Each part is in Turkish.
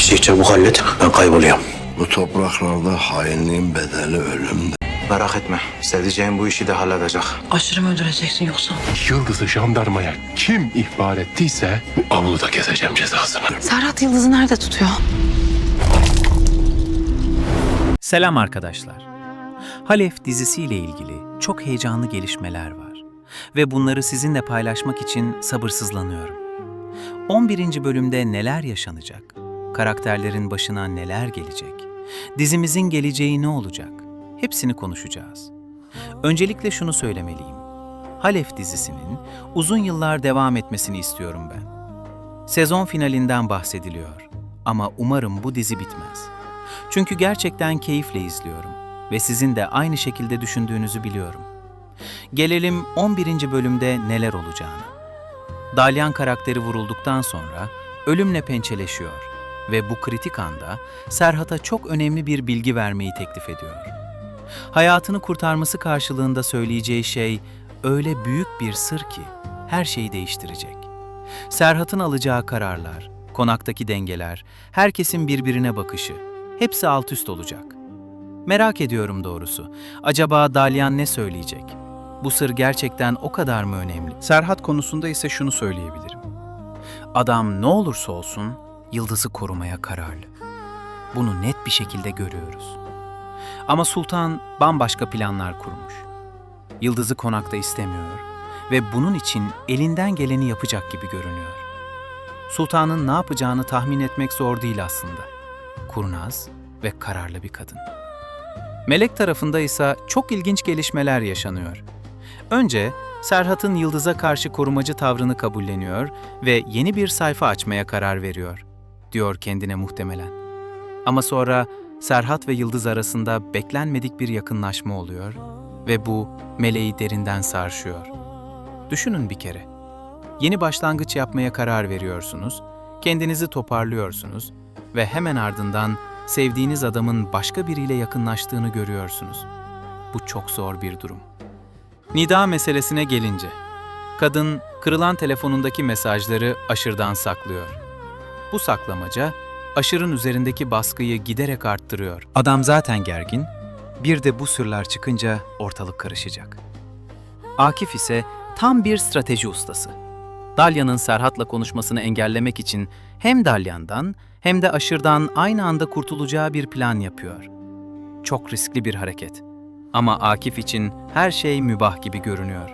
İşi çabuk hallet. Ben kayboluyorum. Bu topraklarda hainliğin bedeli ölümdür. Merak etme. Sevdiceğim bu işi de halledecek. Aşırı mı öldüreceksin yoksa? Yıldız'ı jandarmaya kim ihbar ettiyse bu avluda keseceğim cezasını. Serhat Yıldız'ı nerede tutuyor? Selam arkadaşlar. Halef dizisiyle ilgili çok heyecanlı gelişmeler var ve bunları sizinle paylaşmak için sabırsızlanıyorum. 11. bölümde neler yaşanacak? Karakterlerin başına neler gelecek? Dizimizin geleceği ne olacak? Hepsini konuşacağız. Öncelikle şunu söylemeliyim. Halef dizisinin uzun yıllar devam etmesini istiyorum ben. Sezon finalinden bahsediliyor ama umarım bu dizi bitmez. Çünkü gerçekten keyifle izliyorum ve sizin de aynı şekilde düşündüğünüzü biliyorum. Gelelim 11. bölümde neler olacağına. Dalyan karakteri vurulduktan sonra ölümle pençeleşiyor ve bu kritik anda Serhat'a çok önemli bir bilgi vermeyi teklif ediyor. Hayatını kurtarması karşılığında söyleyeceği şey öyle büyük bir sır ki her şeyi değiştirecek. Serhat'ın alacağı kararlar, konaktaki dengeler, herkesin birbirine bakışı, hepsi alt üst olacak. Merak ediyorum doğrusu. Acaba Dalyan ne söyleyecek? Bu sır gerçekten o kadar mı önemli? Serhat konusunda ise şunu söyleyebilirim. Adam ne olursa olsun Yıldız'ı korumaya kararlı. Bunu net bir şekilde görüyoruz. Ama Sultan bambaşka planlar kurmuş. Yıldız'ı konakta istemiyor ve bunun için elinden geleni yapacak gibi görünüyor. Sultanın ne yapacağını tahmin etmek zor değil aslında. Kurnaz ve kararlı bir kadın. Melek tarafında ise çok ilginç gelişmeler yaşanıyor. Önce Serhat'ın Yıldız'a karşı korumacı tavrını kabulleniyor ve yeni bir sayfa açmaya karar veriyor, diyor kendine muhtemelen. Ama sonra Serhat ve Yıldız arasında beklenmedik bir yakınlaşma oluyor ve bu Meleği derinden sarşıyor. Düşünün bir kere. Yeni başlangıç yapmaya karar veriyorsunuz, kendinizi toparlıyorsunuz ve hemen ardından sevdiğiniz adamın başka biriyle yakınlaştığını görüyorsunuz. Bu çok zor bir durum. Nida meselesine gelince, kadın kırılan telefonundaki mesajları aşırdan saklıyor. Bu saklamaca aşırın üzerindeki baskıyı giderek arttırıyor. Adam zaten gergin, bir de bu sırlar çıkınca ortalık karışacak. Akif ise tam bir strateji ustası. Dalya'nın Serhat'la konuşmasını engellemek için hem Dalyan'dan hem de Aşır'dan aynı anda kurtulacağı bir plan yapıyor. Çok riskli bir hareket. Ama Akif için her şey mübah gibi görünüyor.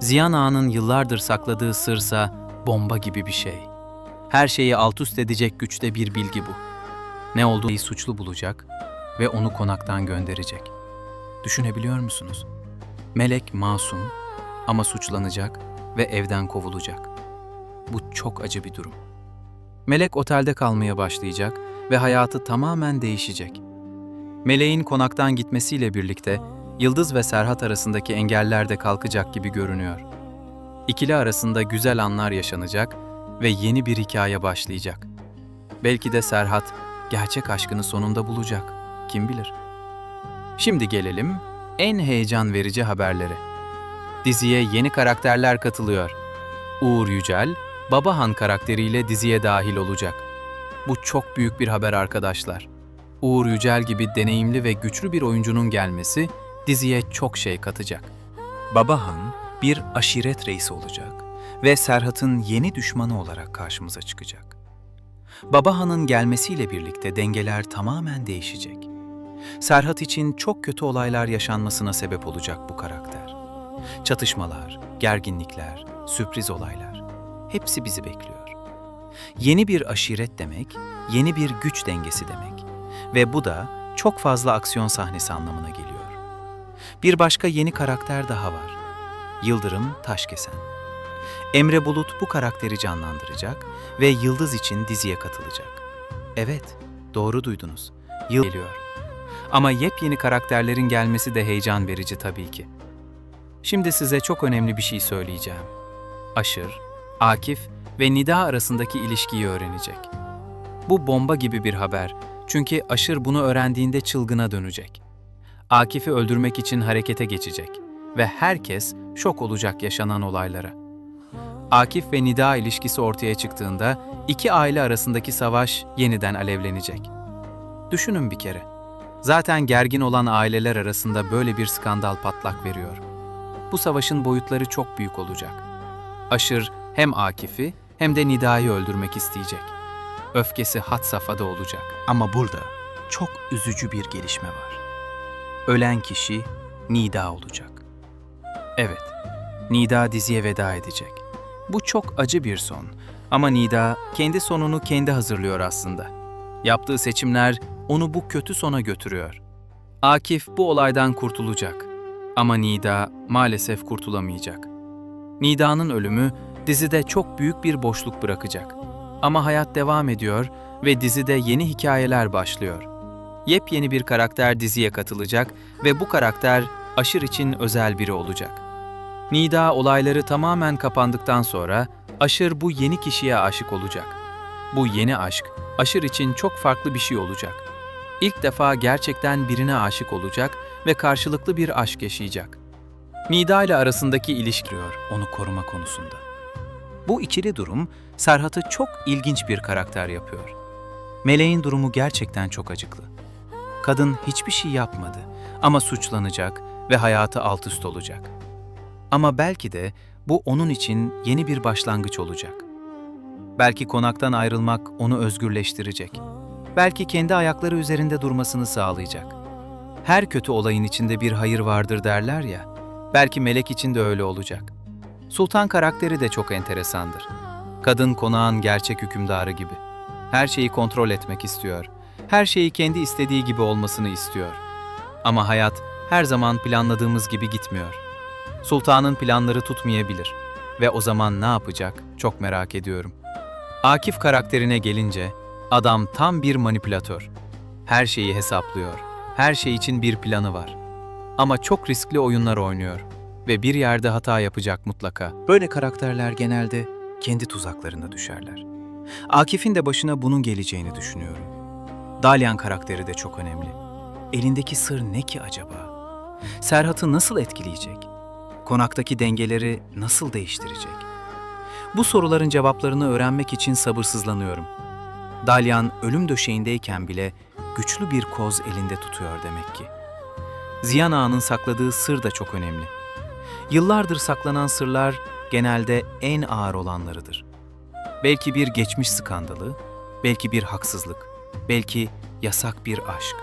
Ziyan Ağa'nın yıllardır sakladığı sırsa bomba gibi bir şey. Her şeyi alt üst edecek güçte bir bilgi bu. Ne olduğu suçlu bulacak ve onu konaktan gönderecek. Düşünebiliyor musunuz? Melek masum ama suçlanacak ve evden kovulacak. Bu çok acı bir durum. Melek otelde kalmaya başlayacak ve hayatı tamamen değişecek. Meleğin konaktan gitmesiyle birlikte Yıldız ve Serhat arasındaki engeller de kalkacak gibi görünüyor. İkili arasında güzel anlar yaşanacak ve yeni bir hikaye başlayacak. Belki de Serhat gerçek aşkını sonunda bulacak. Kim bilir? Şimdi gelelim en heyecan verici haberlere. Diziye yeni karakterler katılıyor. Uğur Yücel, Babahan karakteriyle diziye dahil olacak. Bu çok büyük bir haber arkadaşlar. Uğur Yücel gibi deneyimli ve güçlü bir oyuncunun gelmesi diziye çok şey katacak. Babahan bir aşiret reisi olacak ve Serhat'ın yeni düşmanı olarak karşımıza çıkacak. Babahan'ın gelmesiyle birlikte dengeler tamamen değişecek. Serhat için çok kötü olaylar yaşanmasına sebep olacak bu karakter. Çatışmalar, gerginlikler, sürpriz olaylar hepsi bizi bekliyor. Yeni bir aşiret demek, yeni bir güç dengesi demek ve bu da çok fazla aksiyon sahnesi anlamına geliyor. Bir başka yeni karakter daha var. Yıldırım Taşkesen. Emre Bulut bu karakteri canlandıracak ve Yıldız için diziye katılacak. Evet, doğru duydunuz. Yıl geliyor. Ama yepyeni karakterlerin gelmesi de heyecan verici tabii ki. Şimdi size çok önemli bir şey söyleyeceğim. Aşır, Akif ve Nida arasındaki ilişkiyi öğrenecek. Bu bomba gibi bir haber çünkü Aşır bunu öğrendiğinde çılgına dönecek. Akif'i öldürmek için harekete geçecek ve herkes şok olacak yaşanan olaylara. Akif ve Nida ilişkisi ortaya çıktığında iki aile arasındaki savaş yeniden alevlenecek. Düşünün bir kere. Zaten gergin olan aileler arasında böyle bir skandal patlak veriyor. Bu savaşın boyutları çok büyük olacak. Aşır hem Akif'i hem de Nida'yı öldürmek isteyecek. Öfkesi had safhada olacak. Ama burada çok üzücü bir gelişme var. Ölen kişi Nida olacak. Evet, Nida diziye veda edecek. Bu çok acı bir son. Ama Nida kendi sonunu kendi hazırlıyor aslında. Yaptığı seçimler onu bu kötü sona götürüyor. Akif bu olaydan kurtulacak. Ama Nida maalesef kurtulamayacak. Nida'nın ölümü dizide çok büyük bir boşluk bırakacak. Ama hayat devam ediyor ve dizide yeni hikayeler başlıyor. Yepyeni bir karakter diziye katılacak ve bu karakter Aşır için özel biri olacak. Nida olayları tamamen kapandıktan sonra Aşır bu yeni kişiye aşık olacak. Bu yeni aşk Aşır için çok farklı bir şey olacak. İlk defa gerçekten birine aşık olacak ve karşılıklı bir aşk yaşayacak. Nida ile arasındaki ilişki onu koruma konusunda. Bu ikili durum Serhat'ı çok ilginç bir karakter yapıyor. Meleğin durumu gerçekten çok acıklı. Kadın hiçbir şey yapmadı ama suçlanacak ve hayatı alt üst olacak. Ama belki de bu onun için yeni bir başlangıç olacak. Belki konaktan ayrılmak onu özgürleştirecek. Belki kendi ayakları üzerinde durmasını sağlayacak. Her kötü olayın içinde bir hayır vardır derler ya. Belki Melek için de öyle olacak. Sultan karakteri de çok enteresandır. Kadın konağın gerçek hükümdarı gibi. Her şeyi kontrol etmek istiyor. Her şeyi kendi istediği gibi olmasını istiyor. Ama hayat her zaman planladığımız gibi gitmiyor. Sultanın planları tutmayabilir ve o zaman ne yapacak çok merak ediyorum. Akif karakterine gelince adam tam bir manipülatör. Her şeyi hesaplıyor. Her şey için bir planı var. Ama çok riskli oyunlar oynuyor ve bir yerde hata yapacak mutlaka. Böyle karakterler genelde kendi tuzaklarına düşerler. Akif'in de başına bunun geleceğini düşünüyorum. Dalyan karakteri de çok önemli. Elindeki sır ne ki acaba? Serhat'ı nasıl etkileyecek? Konaktaki dengeleri nasıl değiştirecek? Bu soruların cevaplarını öğrenmek için sabırsızlanıyorum. Dalyan ölüm döşeğindeyken bile güçlü bir koz elinde tutuyor demek ki. Ziyan Ağa'nın sakladığı sır da çok önemli. Yıllardır saklanan sırlar genelde en ağır olanlarıdır. Belki bir geçmiş skandalı, belki bir haksızlık, belki yasak bir aşk.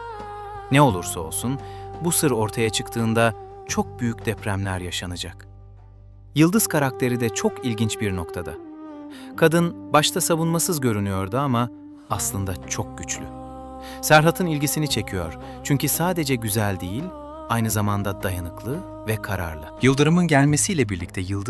Ne olursa olsun bu sır ortaya çıktığında çok büyük depremler yaşanacak. Yıldız karakteri de çok ilginç bir noktada. Kadın başta savunmasız görünüyordu ama aslında çok güçlü. Serhat'ın ilgisini çekiyor çünkü sadece güzel değil, aynı zamanda dayanıklı ve kararlı. Yıldırım'ın gelmesiyle birlikte Yıldız